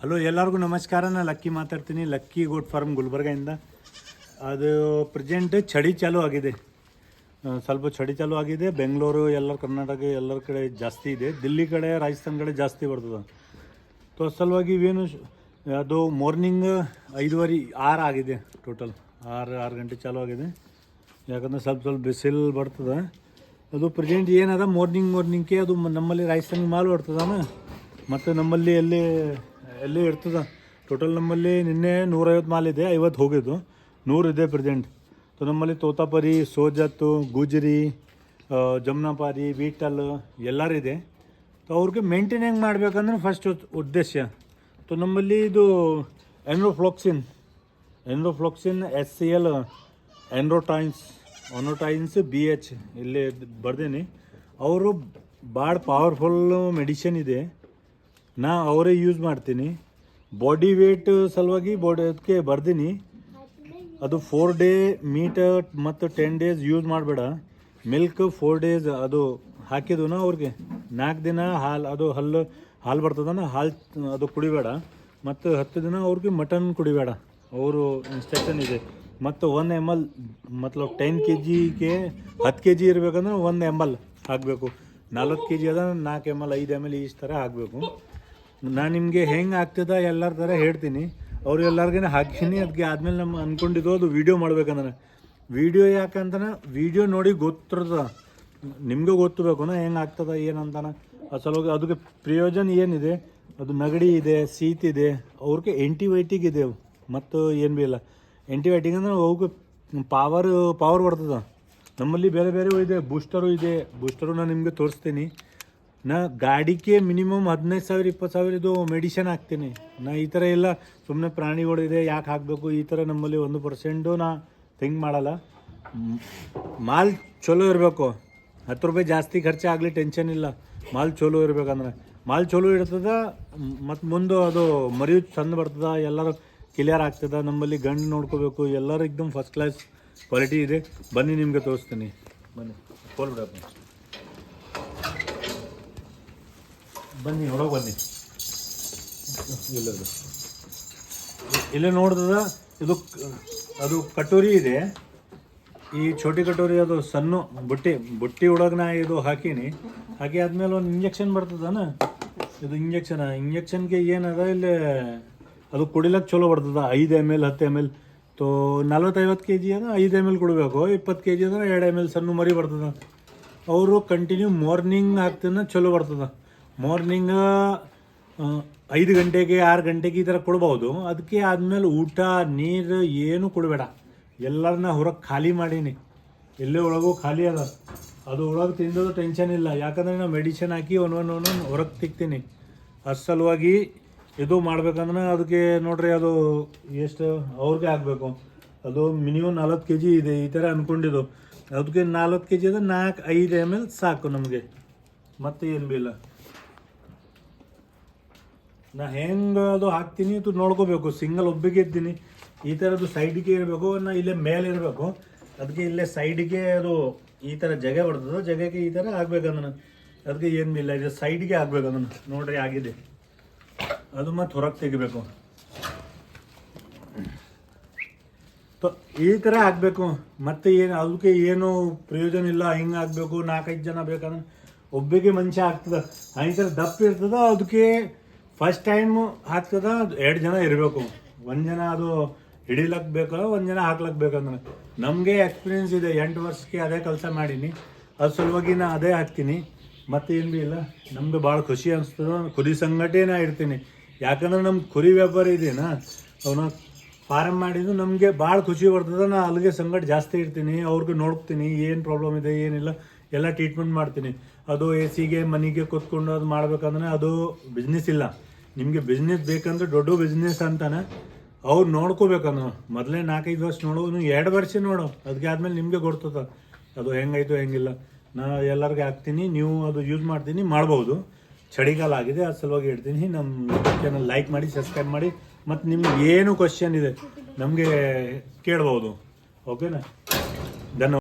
Hello, ಎಲ್ಲರಿಗೂ ನಮಸ್ಕಾರ. ನಾನು ಲಕ್ಕಿ ಮಾತಾಡ್ತೀನಿ. ಲಕ್ಕಿ ಗೋಟ್ ಫಾರ್ಮ್ ಗುಲ್ಬರ್ಗದಿಂದ. ಅದು ಪ್ರೆಸೆಂಟ್ ಚಳಿ ಚಾಲು ಆಗಿದೆ. ಸ್ವಲ್ಪ ಚಳಿ ಚಾಲೂ ಆಗಿದೆ. ಬೆಂಗಳೂರು ಎಲ್ಲ ಕರ್ನಾಟಕ, ಎಲ್ಲರ ಕಡೆ ಜಾಸ್ತಿ ಇದೆ. ದಿಲ್ಲಿ ಕಡೆ, ರಾಜಸ್ಥಾನ್ ಕಡೆ ಜಾಸ್ತಿ ಬರ್ತದೆ. ತೋ, ಸಲುವಾಗಿ ಇವೇನು ಅದು ಮಾರ್ನಿಂಗ್ ಐದುವರೆ, ಆರು ಆಗಿದೆ ಟೋಟಲ್ ಆರು ಆರು ಗಂಟೆ ಚಾಲು ಆಗಿದೆ. ಯಾಕಂದ್ರೆ ಸ್ವಲ್ಪ ಸ್ವಲ್ಪ ಬಿಸಿಲು ಬರ್ತದೆ. ಅದು ಪ್ರೆಸೆಂಟ್ ಏನದ ಮಾರ್ನಿಂಗ್ ಮಾರ್ನಿಂಗ್ಗೆ ಅದು ನಮ್ಮಲ್ಲಿ ರಾಜಸ್ಥಾನ್ ಮಾಲ್ ಬರ್ತದನ ಮತ್ತು ನಮ್ಮಲ್ಲಿ ಎಲ್ಲಿ ಎಲ್ಲಿ ಇರ್ತದ? ಟೋಟಲ್ ನಮ್ಮಲ್ಲಿ ನಿನ್ನೆ ನೂರೈವತ್ತು ಮಾಲ್ ಇದೆ, ಐವತ್ತು ಹೋಗಿದ್ದು. ನೂರು ಇದೆ ಪ್ರೆಸೆಂಟ್ ಸೊ ನಮ್ಮಲ್ಲಿ ತೋತಾಪರಿ, ಸೋಜತ್ತು, ಗುಜರಿ ಜಮುನಾಪಾರಿ, ವೀಟಲ್ ಎಲ್ಲರೂ ಇದೆ. ಸೊ ಅವ್ರಿಗೆ ಮೇಂಟೈನ್ ಹೆಂಗೆ ಮಾಡಬೇಕಂದ್ರೆ ಫಸ್ಟ್ ಉದ್ದೇಶ. ಸೊ ನಮ್ಮಲ್ಲಿ ಇದು enrofloxacin enrofloxacin S C L ಎನ್ರೋಟೈನ್ಸ್ ಒನೋಟೈನ್ಸ್ ಬಿ ಎಚ್ ಇಲ್ಲಿ ಬರ್ದೇನೆ. ಅವರು ಭಾಳ ಪವರ್ಫುಲ್ ಮೆಡಿಷನ್ ಇದೆ. ನಾ ಅವರೇ ಯೂಸ್ ಮಾಡ್ತೀನಿ. ಬಾಡಿ ವೇಟ್ ಸಲುವಾಗಿ ಬಾಡಿ ಅದಕ್ಕೆ ಬರ್ದೀನಿ. ಅದು ಫೋರ್ ಡೇ ಮೀಟ್ ಮತ್ತು ಟೆನ್ ಡೇಸ್ ಯೂಸ್ ಮಾಡಬೇಡ. ಮಿಲ್ಕ್ ಫೋರ್ ಡೇಸ್ ಅದು ಹಾಕಿದ್ವನ ಅವ್ರಿಗೆ. ನಾಲ್ಕು ದಿನ ಹಾಲು, ಅದು ಹಲ್ಲು ಹಾಲು ಬರ್ತದನ, ಹಾಲು ಅದು ಕುಡಿಬೇಡ. ಮತ್ತು ಹತ್ತು ದಿನ ಅವ್ರಿಗೆ ಮಟನ್ ಕುಡಿಬೇಡ. ಅವರು ಇನ್ಸ್ಟ್ರಕ್ಷನ್ ಇದೆ. ಮತ್ತು ಒನ್ ಎಂ ಎಲ್ ಮತ್ಲಬ್ ಟೆನ್ ಕೆ ಜಿಗೆ ಹತ್ತು ಕೆ ಜಿ ಇರಬೇಕಂದ್ರೆ ಒಂದು ಎಂ ಎಲ್ ಹಾಕಬೇಕು. ನಲ್ವತ್ತು ಕೆ ಜಿ ಅದ ನಾಲ್ಕು ಎಂ ಎಲ್ ಐದು ಎಂ ಎಲ್ ಈ ಥರ ಹಾಕಬೇಕು. ನಾನು ನಿಮಗೆ ಹೆಂಗೆ ಆಗ್ತದ ಎಲ್ಲರ ಥರ ಹೇಳ್ತೀನಿ. ಅವ್ರು ಎಲ್ಲರಿಗೂ ಹಾಕಿನಿ ಅದಕ್ಕೆ ಆದ್ಮೇಲೆ ನಮ್ಮ ಅಂದ್ಕೊಂಡಿದ್ದು ಅದು ವೀಡಿಯೋ ಮಾಡ್ಬೇಕಂದ್ರೆ. ವೀಡಿಯೋ ಯಾಕಂತನ ವೀಡಿಯೋ ನೋಡಿ ಗೊತ್ತಿರ್ತದ. ನಿಮ್ಗೆ ಗೊತ್ತಬೇಕು ನಾ ಹೆಂಗೆ ಆಗ್ತದ, ಏನಂತಾನೆ. ಸಲುವಾಗಿ ಅದಕ್ಕೆ ಪ್ರಯೋಜನ ಏನಿದೆ? ಅದು ನಗಡಿ ಇದೆ ಸೀತ್ ಇದೆ, ಅವ್ರಿಗೆ ಆ್ಯಂಟಿಬಯೋಟಿಕ್ ಇದೆ. ಮತ್ತು ಏನು ಭೀ ಇಲ್ಲ. ಆ್ಯಂಟಿಬಯೋಟಿಕ್ ಅಂದ್ರೆ ಅವಕ್ಕೆ ಪವರ್ ಪವರ್ ಬರ್ತದೆ. ನಮ್ಮಲ್ಲಿ ಬೇರೆ ಬೇರೆ ಇದೆ ಬೂಸ್ಟರು ಇದೆ. ಬೂಸ್ಟರು ನಾನು ನಿಮಗೆ ತೋರಿಸ್ತೀನಿ. ನಾ ಗಾಡಿಗೆ ಮಿನಿಮಮ್ ಹದಿನೈದು ಸಾವಿರ, ಇಪ್ಪತ್ತು ಸಾವಿರದ್ದು ಮೆಡಿಷನ್ ಹಾಕ್ತೀನಿ. ನಾ ಈ ಥರ ಎಲ್ಲ ಸುಮ್ಮನೆ ಪ್ರಾಣಿಗಳಿದೆ, ಯಾಕೆ ಹಾಕಬೇಕು? ಈ ಥರ ನಮ್ಮಲ್ಲಿ ಒಂದು ಪರ್ಸೆಂಟು ನಾ ಥಿಂಕ್ ಮಾಡಲ್ಲ. ಮಾಲ್ ಚಲೋ ಇರಬೇಕು. ಹತ್ತು ರೂಪಾಯಿ ಜಾಸ್ತಿ ಖರ್ಚಾಗಲಿ ಟೆನ್ಷನ್ ಇಲ್ಲ. ಮಾಲ್ ಚಲೋ ಇರಬೇಕಂದ್ರೆ. ಮಾಲ್ ಚಲೋ ಇರ್ತದ, ಮತ್ತು ಮುಂದೆ ಅದು ಮರಿಯು ಚಂದ ಬರ್ತದ, ಎಲ್ಲರೂ ಕ್ಲಿಯರ್ ಆಗ್ತದ. ನಮ್ಮಲ್ಲಿ ಗಂಡು ನೋಡ್ಕೋಬೇಕು, ಎಲ್ಲರೂ ಎಕ್ದಮ್ ಫಸ್ಟ್ ಕ್ಲಾಸ್ ಕ್ವಾಲಿಟಿ ಇದೆ. ಬನ್ನಿ ನಿಮಗೆ ತೋರಿಸ್ತೀನಿ. ಬನ್ನಿ ಹೋಲ್ಬಿಡಪ್ಪ ಬನ್ನಿ ಒಳಗೆ ಬನ್ನಿ. ಇಲ್ಲದು. ಇಲ್ಲೇ ನೋಡ್ದದ ಇದು ಅದು ಕಟೋರಿ ಇದೆ. ಈ ಚೋಟಿ ಕಟೋರಿ ಅದು ಸಣ್ಣ ಬುಟ್ಟಿ ಬುಟ್ಟಿ ಒಳಗೆ ನಾ ಇದು ಹಾಕೀನಿ. ಹಾಕಿ ಆದ್ಮೇಲೆ ಒಂದು ಇಂಜೆಕ್ಷನ್ ಬರ್ತದನ? ಇದು ಇಂಜೆಕ್ಷನ್ ಇಂಜೆಕ್ಷನ್ಗೆ ಏನದ ಇಲ್ಲಿ ಅದು ಕುಡಿಲಕ್ಕೆ ಚಲೋ ಬರ್ತದ. ಐದು ಎಂ ಎಲ್ ಹತ್ತು ಎಂ ಎಲ್ ತೋ ನಲ್ವತ್ತೈವತ್ತು ಕೆ ಜಿ ಅಂದ್ರೆ ಐದು ಎಂ ಎಲ್ ಕೊಡಬೇಕು. ಇಪ್ಪತ್ತು ಕೆ ಜಿ ಅಂದ್ರೆ ಎರಡು ಎಂ ಎಲ್ ಸಣ್ಣ ಮರಿ ಬರ್ತದ. ಅವರು ಕಂಟಿನ್ಯೂ ಮಾರ್ನಿಂಗ್ ಹಾಕ್ತಾನೆ ಚಲೋ ಬರ್ತದ. ಮಾರ್ನಿಂಗ್ ಐದು ಗಂಟೆಗೆ, ಆರು ಗಂಟೆಗೆ ಈ ಥರ ಕೊಡ್ಬೋದು. ಅದಕ್ಕೆ ಆದಮೇಲೆ ಊಟ, ನೀರು ಏನು ಕೊಡಬೇಡ. ಎಲ್ಲರನ್ನ ಹೊರಗೆ ಖಾಲಿ ಮಾಡೀನಿ. ಎಲ್ಲೇ ಒಳಗೂ ಖಾಲಿ ಅದ. ಅದು ಒಳಗೆ ತಿಂದೋದು ಟೆನ್ಷನ್ ಇಲ್ಲ. ಯಾಕಂದರೆ ನಾನು ಮೆಡಿಸಿನ್ ಹಾಕಿ ಒಂದೊಂದು ಒಂದೊಂದು ಹೊರಗೆ ತಿಕ್ತೀನಿ. ಅಷ್ಟು ಸಲುವಾಗಿ ಇದು ಮಾಡಬೇಕಂದ್ರೆ ಅದಕ್ಕೆ ನೋಡ್ರಿ ಅದು ಎಷ್ಟು ಅವ್ರಿಗೆ ಆಗಬೇಕು. ಅದು ಮಿನಿಮಮ್ ನಲ್ವತ್ತು ಕೆ ಜಿ ಇದೆ ಈ ಥರ ಅಂದ್ಕೊಂಡಿದ್ದು ಅದಕ್ಕೆ ನಾಲ್ವತ್ತು ಕೆ ಜಿ ಅಂದರೆ ನಾಲ್ಕು ಐದು ಎಂ ಎಲ್ ಸಾಕು ನಮಗೆ. ಮತ್ತೆ ಏನು ಬಿ ಇಲ್ಲ. ನಾ ಹೆಂಗೆ ಅದು ಹಾಕ್ತೀನಿ ಅದು ನೋಡ್ಕೋಬೇಕು. ಸಿಂಗಲ್ ಒಬ್ಬಿಗೆ ಇದ್ದೀನಿ. ಈ ಥರದ್ದು ಸೈಡ್ಗೆ ಇರಬೇಕು, ನಾ ಇಲ್ಲೇ ಮೇಲೆ ಇರಬೇಕು. ಅದಕ್ಕೆ ಇಲ್ಲೇ ಸೈಡ್ಗೆ ಅದು ಈ ಥರ ಜಗ ಬರ್ತದೆ ಜಗಕ್ಕೆ ಈ ಥರ ಆಗ್ಬೇಕಂದ್ರೆ ಅದಕ್ಕೆ ಏನು ಇಲ್ಲ, ಇದು ಸೈಡ್ಗೆ ಆಗ್ಬೇಕು ಅದನ್ನು ನೋಡ್ರಿ ಆಗಿದೆ. ಅದು ಮತ್ತೆ ಹೊರಗೆ ತೆಗಿಬೇಕು. ಈ ಥರ ಆಗಬೇಕು ಮತ್ತೆ ಏನು ಅದಕ್ಕೆ ಏನು ಪ್ರಯೋಜನ ಇಲ್ಲ, ಹಿಂಗೆ ಆಗಬೇಕು ನಾಲ್ಕೈದು ಜನ ಬೇಕಂದ್ರೆ ಒಬ್ಬಿಗೆ ಮನುಷ್ಯ ಆಗ್ತದೆ. ಆ ಥರ ದಪ್ಪ ಇರ್ತದೆ ಅದಕ್ಕೆ ಫಸ್ಟ್ ಟೈಮ್ ಹಾಕ್ತದ ಅದು ಎರಡು ಜನ ಇರಬೇಕು. ಒಂದು ಜನ ಅದು ಹಿಡಿಲಕ್ ಬೇಕು, ಒಂದು ಜನ ಹಾಕ್ಲಕ್ ಬೇಕಂದ್ರೆ ನಮಗೆ ಎಕ್ಸ್ಪೀರಿಯನ್ಸ್ ಇದೆ, ಎಂಟು ವರ್ಷಕ್ಕೆ ಅದೇ ಕೆಲಸ ಮಾಡೀನಿ. ಅದ್ರ ಸಲುವಾಗಿ ನಾ ಅದೇ ಹಾಕ್ತೀನಿ. ಮತ್ತೆ ಏನು ಭೀ ಇಲ್ಲ ನಮ್ಗೆ ಭಾಳ ಖುಷಿ ಅನಿಸ್ತದ, ಕುರಿ ಸಂಗಟೇ ನಾ ಇರ್ತೀನಿ ಯಾಕಂದ್ರೆ ನಮ್ಮ ಕುರಿ ವ್ಯಾಪಾರ ಇದೇನ, ಅವನ ಫಾರಮ್ ಮಾಡಿದ್ದು ನಮಗೆ ಭಾಳ ಖುಷಿ ಬರ್ತದೆ. ನಾ ಅಲ್ಲಿಗೆ ಸಂಗಟ ಜಾಸ್ತಿ ಇರ್ತೀನಿ ಅವ್ರಿಗೆ ನೋಡ್ತೀನಿ, ಏನು ಪ್ರಾಬ್ಲಮ್ ಇದೆ ಏನಿಲ್ಲ ಎಲ್ಲ ಟ್ರೀಟ್ಮೆಂಟ್ ಮಾಡ್ತೀನಿ. ಅದು ಎ ಸಿಗೆ ಮನೆಗೆ ಕೂತ್ಕೊಂಡು ಅದು ಮಾಡ್ಬೇಕಂದ್ರೆ ಅದು ಬಿಸ್ನೆಸ್ ಇಲ್ಲ. ನಿಮಗೆ ಬಿಸ್ನೆಸ್ ಬೇಕಂದ್ರೆ ದೊಡ್ಡ ಬಿಸ್ನೆಸ್ ಅಂತಾನೆ. ಅವ್ರು ನೋಡ್ಕೋಬೇಕನ್ನು. ಮೊದಲೇ ನಾಲ್ಕೈದು ವರ್ಷ ನೋಡು ನೀವು ಎರಡು ವರ್ಷ ನೋಡು. ಅದಕ್ಕೆ ಆದಮೇಲೆ ನಿಮಗೆ ಗೊತ್ತದ ಅದು ಹೆಂಗಾಯ್ತು ಹೆಂಗಿಲ್ಲ. ನಾನು ಎಲ್ಲರಿಗೆ ಹಾಕ್ತೀನಿ. ನೀವು ಅದು ಯೂಸ್ ಮಾಡ್ತೀನಿ. ಮಾಡ್ಬೋದು. ಚಳಿಗಾಲ ಆಗಿದೆ. ಅದ್ರ ಸಲುವಾಗಿ ಹೇಳ್ತೀನಿ. ನಮ್ಮ ಚಾನಲ್ ಲೈಕ್ ಮಾಡಿ ಸಬ್ಸ್ಕ್ರೈಬ್ ಮಾಡಿ. ಮತ್ತು ನಿಮ್ಗೆ ಏನು ಕ್ವಶನ್ ಇದೆ, ನಮಗೆ ಕೇಳ್ಬೋದು. ಓಕೆನಾ ಧನ್ಯವಾದ.